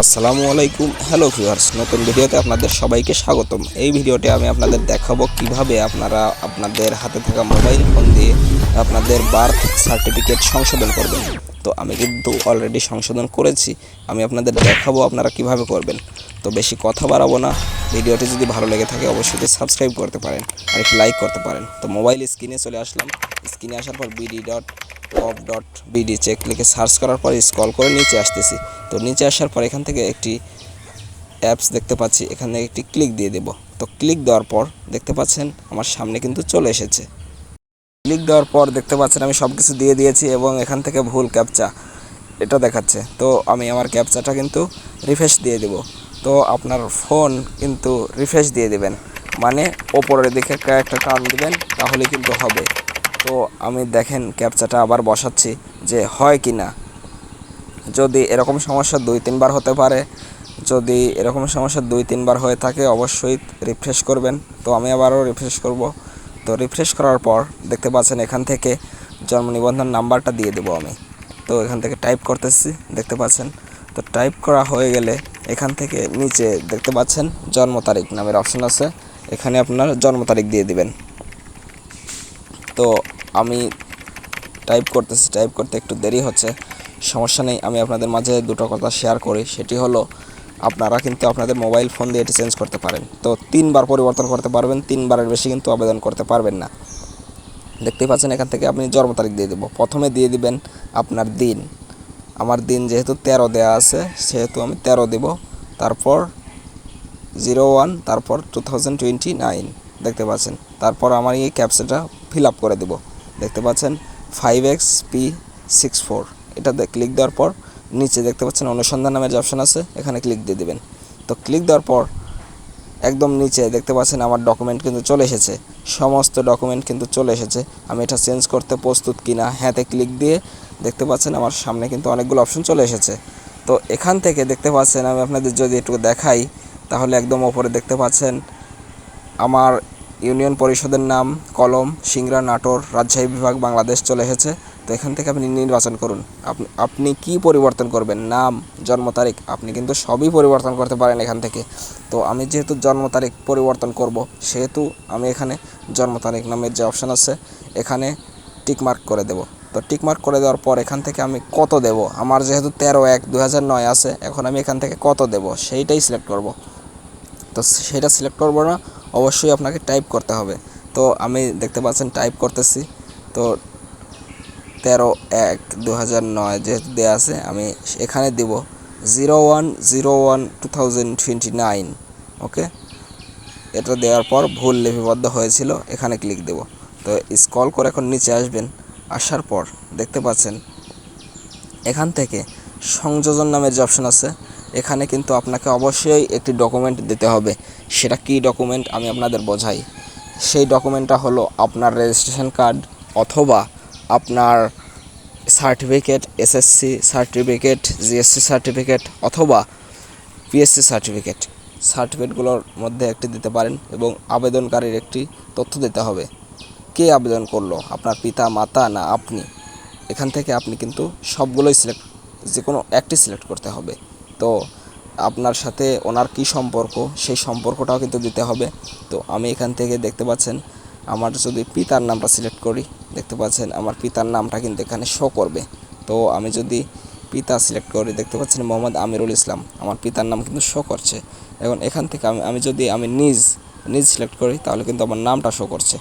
আসসালামু আলাইকুম। Hello viewers নতুন ভিডিওতে আপনাদের সবাইকে স্বাগতম। এই ভিডিওতে আমি আপনাদের দেখাবো কীভাবে আপনারা আপনাদের হাতে থাকা মোবাইল ফোন দিয়ে আপনাদের বার্থ সার্টিফিকেট সংশোধন করবেন। তো আমি কিন্তু অলরেডি সংশোধন করেছি। আমি আপনাদের দেখাবো আপনারা কীভাবে করবেন। তো বেশি কথা বাড়াবো না। ভিডিওটি যদি ভালো লেগে থাকে অবশ্যই সাবস্ক্রাইব করতে পারেন আর একটু লাইক করতে পারেন। তো মোবাইল স্ক্রিনে চলে আসলাম। স্ক্রিনে আসার পর BD dot top dot BD check লিখে সার্চ করার পর স্ক্রল করে নিচে আসতেছি। তো নিচে আসার পর এখান থেকে একটি অ্যাপস দেখতে পাচ্ছি। এখানে একটি ক্লিক দিয়ে দেব। তো ক্লিক দেওয়ার পর দেখতে পাচ্ছেন আমার সামনে কিন্তু চলে এসেছে। ক্লিক দেওয়ার পর দেখতে পাচ্ছেন আমি সব কিছু দিয়ে দিয়েছি এবং এখান থেকে ভুল ক্যাপচা এটা দেখাচ্ছে। তো আমি আমার ক্যাপচাটা কিন্তু রিফ্রেশ দিয়ে দেব। তো আপনার ফোন কিন্তু রিফ্রেশ দিয়ে দেবেন। মানে ওপরের দিকে একটা টান দিবেন, তাহলে কিন্তু হবে। তো আমি দেখেন ক্যাপচাটা আবার বসাচ্ছি যে হয় কি না। যদি এরকম সমস্যা দুই, তিনবার হতে পারে, যদি এরকম সমস্যা দুই, তিনবার হয়ে থাকে, অবশ্যই রিফ্রেশ করবেন। তো আমি আবারও রিফ্রেশ করব। তো রিফ্রেশ করার পর দেখতে পাচ্ছেন এখান থেকে জন্ম নিবন্ধন নাম্বারটা দিয়ে দেবো আমি। তো এখান থেকে টাইপ করতেছি, দেখতে পাচ্ছেন। তো টাইপ করা হয়ে গেলে এখান থেকে নিচে দেখতে পাচ্ছেন জন্ম তারিখ নামের অপশন আছে। এখানে আপনার জন্ম তারিখ দিয়ে দিবেন। তো আমি টাইপ করতেছি টাইপ করতে একটু দেরি হচ্ছে। সমস্যা নেই, আমি আপনাদের মাঝে দুটো কথা শেয়ার করি। সেটি হলো আপনারা কিন্তু আপনাদের মোবাইল ফোন দিয়ে এটি চেঞ্জ করতে পারেন। তো তিনবার পরিবর্তন করতে পারবেন, তিনবারের বেশি কিন্তু আবেদন করতে পারবেন না। দেখতেই পাচ্ছেন এখান থেকে আপনি জন্ম তারিখ দিয়ে দেবো। প্রথমে দিয়ে দিবেন আপনার দিন। আমার দিন যেহেতু তেরো দেওয়া আছে, সেহেতু আমি তেরো দেব। তারপর জিরো ওয়ান তারপর টু থাউজেন্ড টোয়েন্টি নাইন দেখতে পাচ্ছেন। তারপর আমার এই ক্যাপচাটা ফিল আপ করে দেব। দেখতে পাচ্ছেন five X P six four এটাতে ক্লিক দেওয়ার পর নিচে দেখতে পাচ্ছেন অনুসন্ধান নামের যে অপশন আছে, এখানে ক্লিক দিয়ে দেবেন। তো ক্লিক দেওয়ার পর একদম নিচে দেখতে পাচ্ছেন আমার ডকুমেন্ট কিন্তু চলে এসেছে। সমস্ত ডকুমেন্ট কিন্তু চলে এসেছে। আমি এটা চেঞ্জ করতে প্রস্তুত কিনা হ্যাঁতে ক্লিক দিয়ে দেখতে পাচ্ছেন আমার সামনে কিন্তু অনেকগুলো অপশন চলে এসেছে। তো এখান থেকে দেখতে পাচ্ছেন আমি আপনাদের যদি একটু দেখাই, তাহলে একদম ওপরে দেখতে পাচ্ছেন আমার ইউনিয়ন পরিষদের নাম, কলম, সিংড়া, নাটোর, রাজশাহী বিভাগ, বাংলাদেশ চলে এসেছে। তো এখান থেকে আপনি নির্বাচন করুন। আপনি আপনি কি পরিবর্তন করবেন? নাম, জন্ম তারিখ, আপনি কিন্তু সবই পরিবর্তন করতে পারেন এখান থেকে। তো আমি যেহেতু জন্ম তারিখ পরিবর্তন করব, সেহেতু আমি এখানে জন্ম তারিখ নামের যে অপশান আছে, এখানে টিকমার্ক করে দেব। তো টিকমার্ক করে দেওয়ার পর এখান থেকে আমি কত দেব? আমার যেহেতু তেরো এক দু নয় আছে, এখন আমি এখান থেকে কত দেব? সেইটাই সিলেক্ট করব। তো সেটা সিলেক্ট করব না, অবশ্যই আপনাকে টাইপ করতে হবে। তো আমি দেখতে পাচ্ছেন টাইপ করতেছি। তো তেরো এক দু হাজার নয় যেহেতু দেওয়া আছে, আমি এখানে দিব zero one zero one two thousand twenty nine, okay? এটা দেওয়ার পর ভুল লিপিবদ্ধ হয়েছিল, এখানে ক্লিক দেব। তো স্কল করে এখন নিচে আসবেন, আসার পর দেখতে পাচ্ছেন এখান থেকে সংযোজন নামের যে অপশন আছে, এখানে কিন্তু আপনাকে অবশ্যই একটি ডকুমেন্ট দিতে হবে। সেটা কী ডকুমেন্ট আমি আপনাদের বোঝাই। সেই ডকুমেন্টটা হলো আপনার রেজিস্ট্রেশন কার্ড অথবা আপনার certificate SSC certificate JSC certificate অথবা পিএসসি সার্টিফিকেট সার্টিফিকেটগুলোর মধ্যে একটি দিতে পারেন এবং আবেদনকারীর একটি তথ্য দিতে হবে। কে আবেদন করল? আপনার পিতা, মাতা না আপনি? এখান থেকে আপনি কিন্তু সবগুলোই সিলেক্ট যে কোনো একটি সিলেক্ট করতে হবে। তো আপনার সাথে ওনার কি সম্পর্ক? সেই সম্পর্কটাও কিন্তু দিতে হবে। তো আমি এখান থেকে দেখতে পাচ্ছেন আমার যদি পিতার নামটা সিলেক্ট করি, দেখতে পাচ্ছেন আমার পিতার নামটা কিন্তু এখানে শো করবে। তো আমি যদি পিতা সিলেক্ট করি, দেখতে পাচ্ছেন মোহাম্মদ আমিরুল ইসলাম, আমার পিতার নাম কিন্তু শো করছে। এখন এখান থেকে আমি আমি যদি আমি নিজ নিজ সিলেক্ট করি, তাহলে কিন্তু আমার নামটা শো করছে।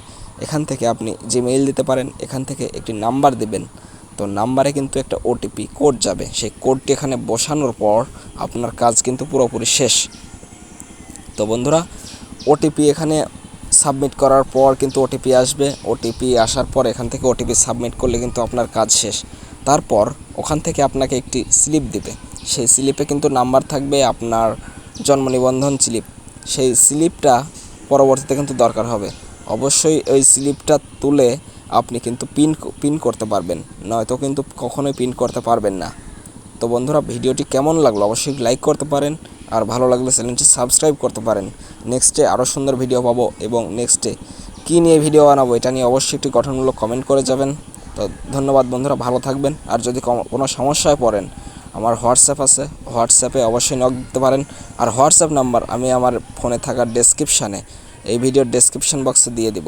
এখান থেকে আপনি যে মেইল দিতে পারেন, এখান থেকে একটি নাম্বার দেবেন। তো নাম্বারে কিন্তু একটা ওটিপি কোড যাবে। সেই কোডটি এখানে বসানোর পর আপনার কাজ কিন্তু পুরোপুরি শেষ। তো বন্ধুরা ওটিপি এখানে সাবমিট করার পর কিন্তু ওটিপি আসবে। ওটিপি আসার পর এখান থেকে ওটিপি সাবমিট করলে কিন্তু আপনার কাজ শেষ। তারপর ওখান থেকে আপনাকে একটি স্লিপ দিবে। সেই স্লিপে কিন্তু নাম্বার থাকবে আপনার জন্ম নিবন্ধন স্লিপ। সেই স্লিপটা পরবর্তীতে কিন্তু দরকার হবে। অবশ্যই ওই স্লিপটা তুলে আপনি কিন্তু পিন পিন করতে পারবেন। নয়তো কিন্তু কখনোই পিন করতে পারবেন না। তো বন্ধুরা, ভিডিওটি কেমন লাগল অবশ্যই লাইক করতে পারেন। আর ভালো লাগলে চ্যানেলটি সাবস্ক্রাইব করতে পারেন। নেক্সটে আরও সুন্দর ভিডিও পাবো এবং নেক্সটে কী নিয়ে ভিডিও বানাবো এটা নিয়ে অবশ্যই একটি গঠনমূলক কমেন্ট করে যাবেন। তো ধন্যবাদ বন্ধুরা, ভালো থাকবেন। আর যদি কোনো সমস্যায় পড়েন, আমার হোয়াটসঅ্যাপ আছে, হোয়াটসঅ্যাপে অবশ্যই নক দিতে পারেন। আর হোয়াটসঅ্যাপ নাম্বার আমি আমার ফোনে থাকা ডেসক্রিপশানে এই ভিডিওর ডেসক্রিপশন বক্সে দিয়ে দিব।